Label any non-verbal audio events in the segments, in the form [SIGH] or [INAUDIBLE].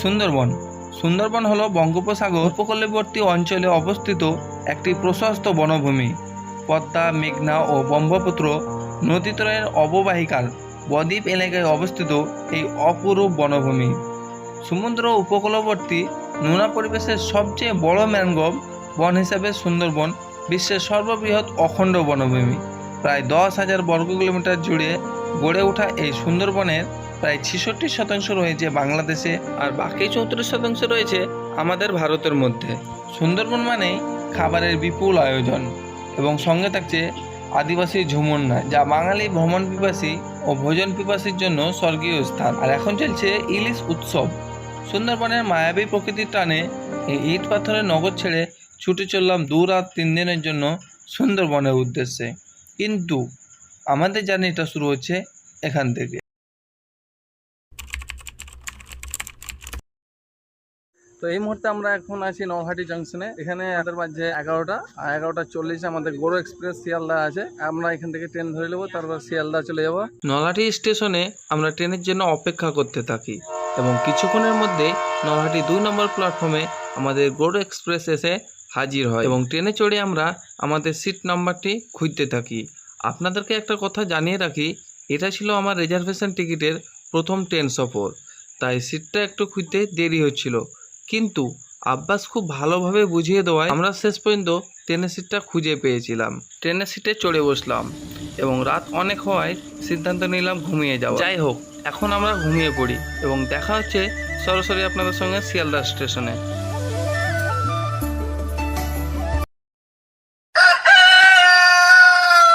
সুন্দরবন। সুন্দরবন হলো বঙ্গোপসাগর উপকূলবর্তী অঞ্চলে অবস্থিত একটি প্রশস্ত বনভূমি। পদ্মা, মেঘনা ও ব্রহ্মপুত্র নদীতলের অববাহিকার বদ্বীপ এলাকায় অবস্থিত এই অপরূপ বনভূমি। সমুদ্র উপকূলবর্তী নোনা পরিবেশের সবচেয়ে বড় ম্যানগ্রোভ বন হিসাবে সুন্দরবন বিশ্বের সর্ববৃহৎ অখণ্ড বনভূমি। প্রায় দশ হাজার বর্গ কিলোমিটার জুড়ে গড়ে ওঠা এই সুন্দরবনের প্রায় ছেষট্টি শতাংশ রয়েছে বাংলাদেশে আর বাকি চৌত্রিশ শতাংশ রয়েছে আমাদের ভারতের মধ্যে। সুন্দরবন মানেই খাবারের বিপুল আয়োজন এবং সঙ্গে থাকছে আদিবাসী ঝুমুন্না যা বাঙালি ভ্রমণ পিপাসী ও ভোজন পিপাসীর জন্য স্বর্গীয় স্থান। আর এখন চলছে ইলিশ উৎসব। সুন্দরবনের মায়াবী প্রকৃতির টানে এই ইট পাথরের নগর ছেড়ে ছুটে চললাম দু রাত তিন দিনের জন্য সুন্দরবনের উদ্দেশ্যে। কিন্তু আমাদের জার্নিটা শুরু হচ্ছে এখান থেকে। তো এই মুহূর্তে আমরা এখন আছি নৌহাটি জাংশনে এখানে আমাদের বাজে এগারোটা। আর এগারোটা চল্লিশে আমাদের গৌড় এক্সপ্রেস শিয়ালদা আছে। আমরা এখান থেকে ট্রেন ধরে নেব তারপর শিয়ালদা চলে যাব। নলহাটি স্টেশনে আমরা ট্রেনের জন্য অপেক্ষা করতে থাকি এবং কিছুক্ষণের মধ্যে নলহাটি দুই নম্বর প্ল্যাটফর্মে আমাদের গৌড় এক্সপ্রেস এসে হাজির হয় এবং ট্রেনে চড়ে আমরা আমাদের সিট নাম্বারটি খুঁজতে থাকি। আপনাদেরকে একটা কথা জানিয়ে রাখি, এটা ছিল আমার রিজার্ভেশন টিকিটের প্রথম ট্রেন সফর। তাই সিটটা একটু খুঁজতে দেরি হচ্ছিল। কিন্তু আব্বাস খুব ভালোভাবে বুঝিয়ে দেওয়ায় আমরা শেষ পর্যন্ত ট্রেনের সিটটা খুঁজে পেয়েছিলাম। ট্রেনের সিটে চড়ে বসলাম এবং রাত অনেক হওয়ায় সিদ্ধান্ত নিলাম ঘুমিয়ে যাওয়া। যাই হোক, এখন আমরা ঘুমিয়ে পড়ি এবং দেখা হচ্ছে সরাসরি আপনাদের সঙ্গে শিয়ালদা স্টেশনে।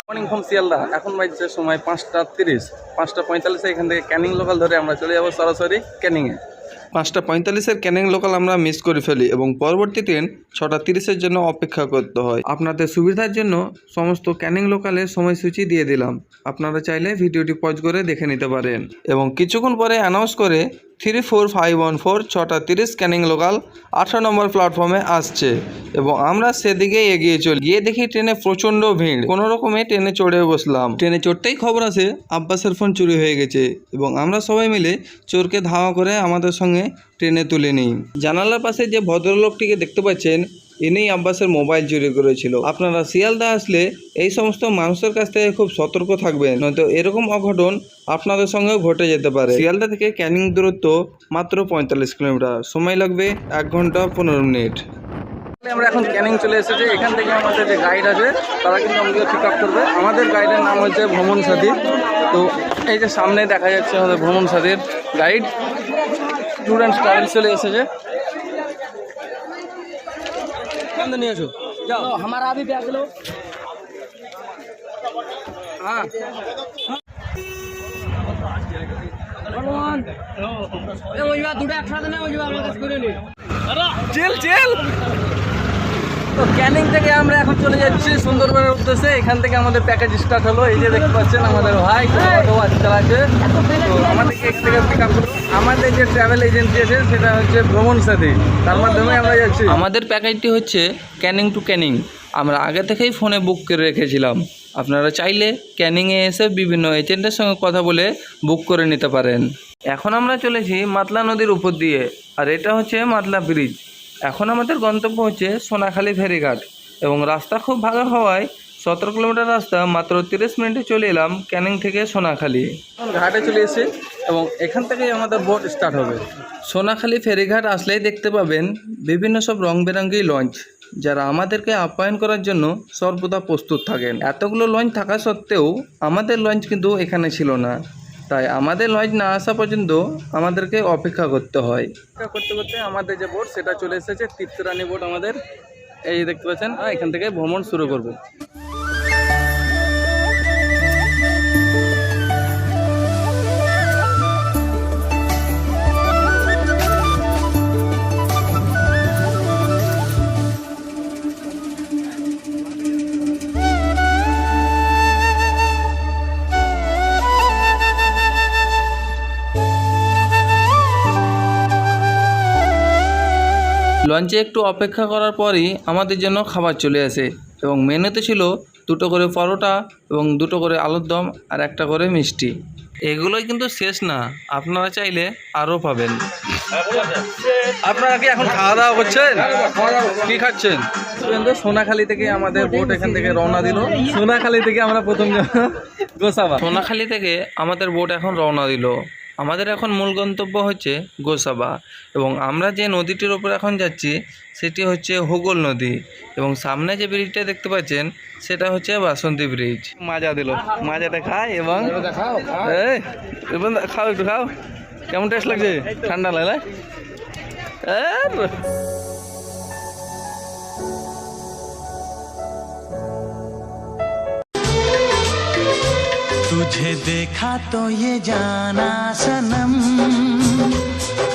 মর্নিং ফ্রম শিয়ালদা এখন বাজছে সময় পাঁচটা তিরিশ। পাঁচটা পঁয়তাল্লিশে এখান থেকে ক্যানিং লোকাল ধরে আমরা চলে যাব সরাসরি ক্যানিংয়ে পাঁচটা পঁয়তাল্লিশের ক্যানিং লোকাল আমরা মিস করে ফেলি এবং পরবর্তী ট্রেন ছটা তিরিশের জন্য অপেক্ষা করতে হয়। আপনাদের সুবিধার জন্য সমস্ত ক্যানিং লোকালের সময়সূচি দিয়ে দিলাম। আপনারা চাইলে ভিডিওটি পজ করে দেখে নিতে পারেন। এবং কিছুক্ষণ পরে অ্যানাউন্স করে three four five one four ছটা তিরিশ ক্যানিং লোকাল আঠারো নম্বর প্ল্যাটফর্মে আসছে। এবং আমরা সেদিকে এগিয়ে চলি। গিয়ে দেখি ট্রেনে প্রচণ্ড ভিড়। কোনো রকমে ট্রেনে চড়ে বসলাম। ট্রেনে চড়তেই খবর আসে, আব্বাসের ফোন চুরি হয়ে গেছে। এবং আমরা সবাই মিলে চোরকে ধাওয়া করে আমাদের সঙ্গে ট্রেনে তুলে নিই। জানালার পাশে যে ভদ্রলোকটিকে দেখতে পাচ্ছেন, ইনি আব্বাসের মোবাইল চুরি করেছিল। আপনারা শিয়ালদা আসলে এই সমস্ত মানুষের কাছ থেকে খুব সতর্ক থাকবেন, নয়তো এরকম অঘটন আপনাদের সঙ্গেও ঘটে যেতে পারে। শিয়ালদা থেকে ক্যানিং দূরত্ব মাত্র পঁয়তাল্লিশ কিলোমিটার। সময় লাগবে এক ঘণ্টা পনেরো মিনিট। আমরা এখন ক্যানিং চলে এসেছি। এখান থেকে আমাদের যে গাইড আছে, তারা কিন্তু আমাদের পিক আপ করবে। আমাদের গাইডের নাম হচ্ছে ভ্রমণ সাথী। তো এই যে সামনে দেখা যাচ্ছে আমাদের ভ্রমণ সাথীর গাইড ট্যুর অ্যান্ড ট্রাভেলস চলে এসেছে। নিয়ে আসো যাও। আমার আবি ব্যাগ লো। হ্যাঁ। দুটো একসাথে না ওই আমার কাছে করে নি। জেল। তো ক্যানিং থেকে আমরা এখন চলে যাচ্ছি সুন্দরবনের উদ্দেশ্যে। এখান থেকে আমাদের প্যাকেজ স্টার্ট হলো। এই যে দেখতে পাচ্ছেন আমাদের ভাই অটো আছে। আমাদেরকে এক থেকে আমাদের যে ট্রাভেল এজেন্সি আছে, সেটা হচ্ছে ভ্রমণ সাথী। তার মাধ্যমে আমরা যাচ্ছি। আমাদের প্যাকেজটি হচ্ছে ক্যানিং টু ক্যানিং। আমরা আগে থেকেই ফোনে বুক করে রেখেছিলাম। আপনারা চাইলে ক্যানিংয়ে এসে বিভিন্ন এজেন্টের সঙ্গে কথা বলে বুক করে নিতে পারেন। এখন আমরা চলেছি মাতলা নদীর উপর দিয়ে। আর এটা হচ্ছে মাতলা ব্রিজ এখন আমাদের গন্তব্য হচ্ছে সোনাখালী ফেরিঘাট এবং রাস্তা খুব ভালো হওয়ায় সতেরো কিলোমিটার রাস্তা মাত্র তিরিশ মিনিটে চলে এলাম ক্যানিং থেকে সোনাখালী। ঘাটে চলে এসে এবং এখান থেকেই আমাদের বোট স্টার্ট হবে। সোনাখালী ফেরিঘাট আসলেই দেখতে পাবেন বিভিন্ন সব রং বেরঙ্গি লঞ্চ যারা আমাদেরকে আপ্যায়ন করার জন্য সর্বদা প্রস্তুত থাকেন। এতগুলো লঞ্চ থাকা সত্ত্বেও আমাদের লঞ্চ কিন্তু এখানে ছিল না। তাই আমাদের লঞ্চ না আসা পর্যন্ত আমাদেরকে অপেক্ষা করতে হয়। অপেক্ষা করতে করতে আমাদের যে বোট সেটা চলে এসেছে তীর্থরানী বোট আমাদের। এই দেখতে পাচ্ছেন আর এখান থেকে ভ্রমণ শুরু করব। লঞ্চে একটু অপেক্ষা করার পরই আমাদের জন্য খাবার চলে আসে এবং মেনুতে ছিল দুটো করে পরোটা এবং দুটো করে আলুর দম আর একটা করে মিষ্টি। এগুলোই কিন্তু শেষ না আপনারা চাইলে আরও পাবেন। আপনারা কি এখন খাওয়া দাওয়া করছেন? কি খাচ্ছেন? সোনাখালী থেকে আমাদের বোট এখান থেকে রওনা দিল। সোনাখালি থেকে আমরা প্রথম গোসাবা। সোনাখালী থেকে আমাদের বোট এখন রওনা দিল। আমাদের এখন মূল গন্তব্য হচ্ছে গোসাবা এবং আমরা যে নদীটির ওপর এখন যাচ্ছি সেটি হচ্ছে হুগল নদী এবং সামনে যে ব্রিজটা দেখতে পাচ্ছেন সেটা হচ্ছে বাসন্তী ব্রিজ। মাজা দিল। মাজাটা খায় এবং খাও একটু খাও। কেমন টেস্ট লাগছে? ঠান্ডা লাগলে? तुझे देखा तो ये जाना सनम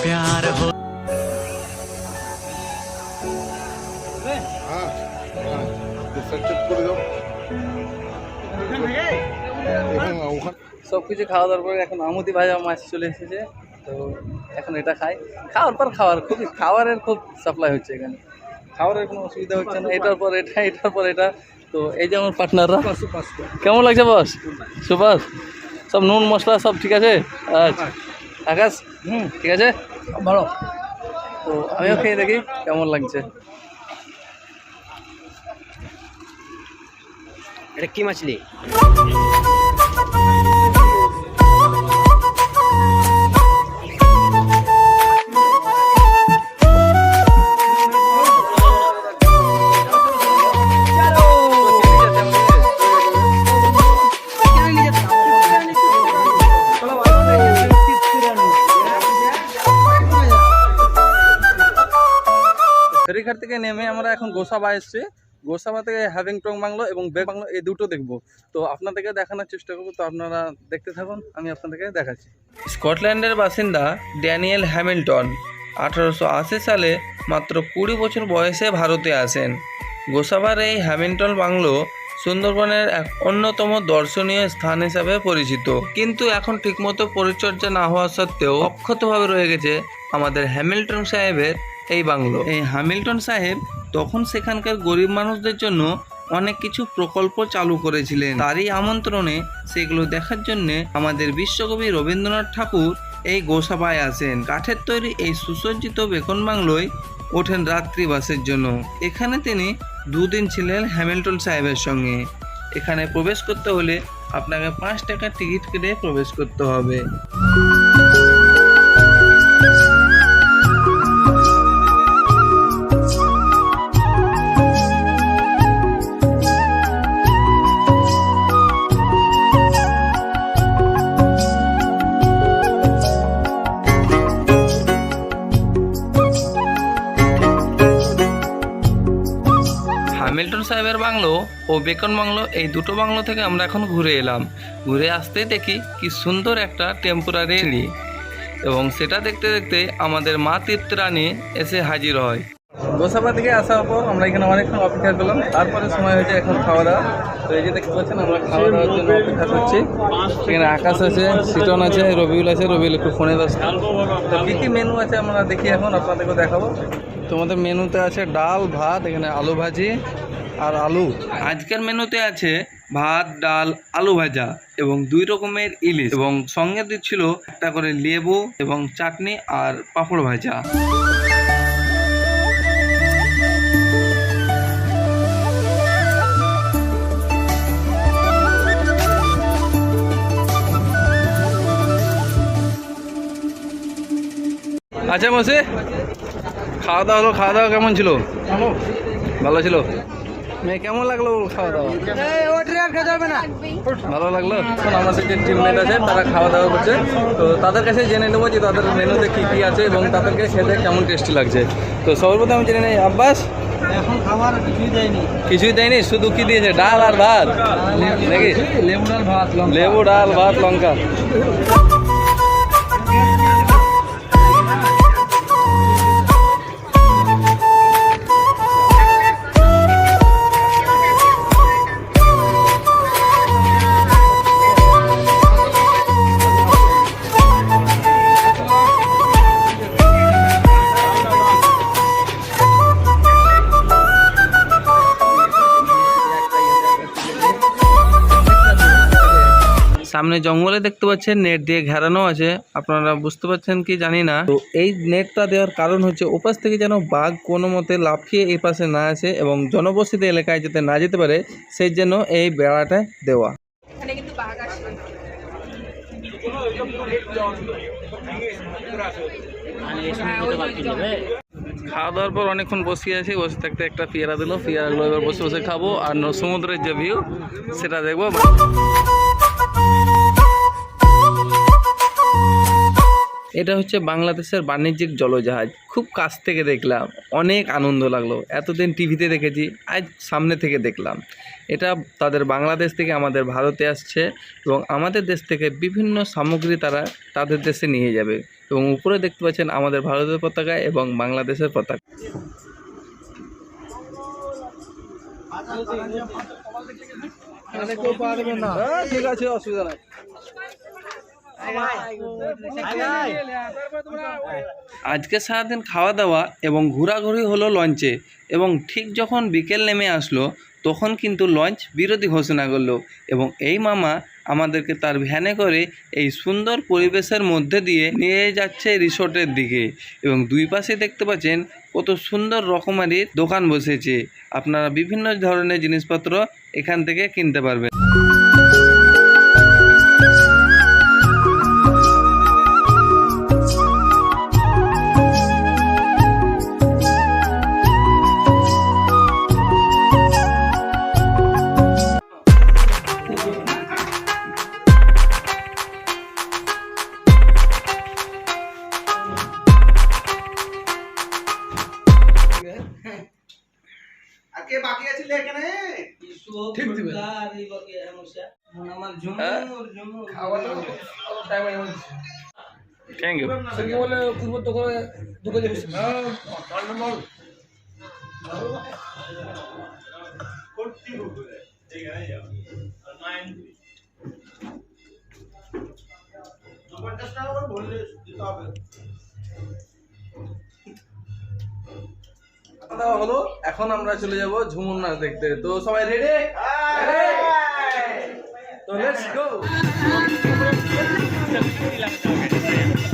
प्यार हो সব কিছু খাওয়া দাওয়ার পরে এখন আমুদি ভাজা মাছ চলে এসেছে তো এখন এটা খাই খাওয়ার পর খাওয়ার খুবই খাবারের খুব সাপ্লাই হচ্ছে এখানে খাবারের কোনো অসুবিধা হচ্ছে না এটার পর এটা এটার পর এটা তো এই যে আমার পার্টনাররা কেমন লাগছে বস সুপার। সব নুন মশলা সব ঠিক আছে? আচ্ছা। আকাশ? হুম। ঠিক আছে? ভালো। তো আমিও খেয়ে দেখি কেমন লাগছে। এটা কি মাছলি গোসাবা এসছি। গোসাবা থেকে হ্যাভিংটং বাংলো এবং বে বাংলো, এই দুটো দেখব। তো আপনাদেরকে দেখানোর চেষ্টা করব, তো আপনারা দেখতে থাকুন, আমি আপনাদেরকে দেখাচ্ছি। স্কটল্যান্ডের বাসিন্দা ড্যানিয়েল হ্যামিল্টন আঠারোশো আশি সালে মাত্র কুড়ি বছর বয়সে ভারতে আসেন। গোসাবার এই হ্যামিল্টন বাংলো সুন্দরবনের এক অন্যতম দর্শনীয় স্থান হিসাবে পরিচিত। কিন্তু এখন ঠিকমতো পরিচর্যা না হওয়া সত্ত্বেও অক্ষতভাবে রয়ে গেছে আমাদের হ্যামিল্টন সাহেবের এই বাংলো। এই হ্যামিল্টন সাহেব তখন সেখানকার গরিব মানুষদের জন্য অনেক কিছু প্রকল্প চালু করেছিলেন। তারই আমন্ত্রণে সেগুলো দেখার জন্য আমাদের বিশ্বকবি রবীন্দ্রনাথ ঠাকুর এই গোসাবায় আসেন। কাঠের তৈরি এই সুসজ্জিত বেকন বাংলোয় ওঠেন রাত্রিবাসের জন্য। এখানে তিনি দুদিন ছিলেন হ্যামিল্টন সাহেবের সঙ্গে। এখানে প্রবেশ করতে হলে আপনাকে পাঁচ টাকার টিকিট কেটে প্রবেশ করতে হবে। বাংলো ও বেকন বাংলো, এই দুটো বাংলো থেকে আমরা এখন ঘুরে এলাম। ঘুরে আসতেই দেখি কি সুন্দর একটা টেম্পোরারি সিঁড়ি এবং সেটা দেখতে দেখতে আমাদের মা তৃপ্তরানী এসে হাজির হয়। গোসাবা থেকে আসার পর আমরা এখানে অনেকক্ষণ অপেক্ষা করলাম। তারপরে সময় হয়েছে এখন খাওয়া দাওয়া। তো এই যে দেখতে পাচ্ছেন, আমরা খাওয়া দাওয়ার জন্য অপেক্ষা করছি। এখানে আকাশ আছে সিটন আছে, রবিউল আছে, রবিউল একটু ফোনে ব্যস্ত। তো কী কী মেনু আছে আমরা দেখি এখন আপনাদেরকে দেখাবো। তোমাদের মেনুতে আছে ডাল, ভাত, এখানে আলু ভাজি আর আলু। আজকের মেনুতে আছে ভাত ডাল আলু ভাজা এবং দুই রকমের ইলিশ এবং সঙ্গে দিচ্ছিল একটা করে লেবু এবং চাটনি আর পাঁপড় ভাজা। আচ্ছা মাসে খাওয়া দাওয়া হলো খাওয়া দাওয়া কেমন ছিল? ভালো ছিল? মেয়ে কেমন লাগল খাওয়া দাওয়া ভালো লাগল? এখন আমাদের যে টিমমেট আছে তারা খাওয়া দাওয়া করছে। তো তাদের কাছে জেনে নেব যে তাদের মেনুতে কী কী আছে এবং তাদেরকে খেতে কেমন টেস্টি লাগছে। তো সর্বপ্রথম আমি জেনে নেই আব্বাস? এখন খাবার কিছুই দেয়নি। কিছুই দেয়নি শুধু কি দিয়েছে? ডাল আর ভাত? নাকি? লেবু ডাল ভাত লেবু ডাল ভাত লঙ্কা। সামনে জঙ্গলে দেখতে পাচ্ছেন নেট দিয়ে ঘেরানো আছে। আপনারা বুঝতে পারছেন কি জানি না। তো এই নেটটা দেওয়ার কারণ হচ্ছে ওপাশ থেকে যেন বাঘ কোনো মতে লাফিয়ে এই পাশে না আসে এবং জনবসতি এলাকায় যাতে না যেতে পারে সেই জন্য এই বেড়াটা দেওয়া। এখানে কিন্তু বাঘ আসবে। না হ্যাঁ। খাওয়া দাওয়ার পর অনেকক্ষণ বসে আছি বসে থাকতে একটা পেয়ারা দিল। পেয়ারাগুলো এবার বসে বসে খাব আর সমুদ্রের যে ভিউ সেটা দেখব। এটা হচ্ছে বাংলাদেশের বাণিজ্যিক জলজাহাজ। খুব কাছ থেকে দেখলাম অনেক আনন্দ লাগল। এতদিন টিভিতে দেখেছি আজ সামনে থেকে দেখলাম। এটা তাদের বাংলাদেশ থেকে আমাদের ভারতে আসছে এবং আমাদের দেশ থেকে বিভিন্ন সামগ্রী তারা তাদের দেশে নিয়ে যাবে এবং উপরে দেখতে পাচ্ছেন আমাদের ভারতের পতাকা এবং বাংলাদেশের পতাকা। ঠিক আছে অসুবিধা নাই। আজকে সারাদিন খাওয়া দাওয়া এবং ঘোরাঘুরি হলো লঞ্চে এবং ঠিক যখন বিকেল নেমে আসলো, তখন কিন্তু লঞ্চ বিরতি ঘোষণা করল এবং এই মামা আমাদেরকে তার ভ্যানে করে এই সুন্দর পরিবেশের মধ্যে দিয়ে নিয়ে যাচ্ছে রিসোর্টের দিকে এবং দুই পাশে দেখতে পাচ্ছেন কত সুন্দর রকমারি দোকান বসেছে। আপনারা বিভিন্ন ধরনের জিনিসপত্র এখান থেকে কিনতে পারবেন। থ্যাংক ইউ খাওয়া হলো এখন আমরা চলে যাব ঝুমুর নাচ দেখতে। তো সবাই রেডি তো লেটস গো [LAUGHS]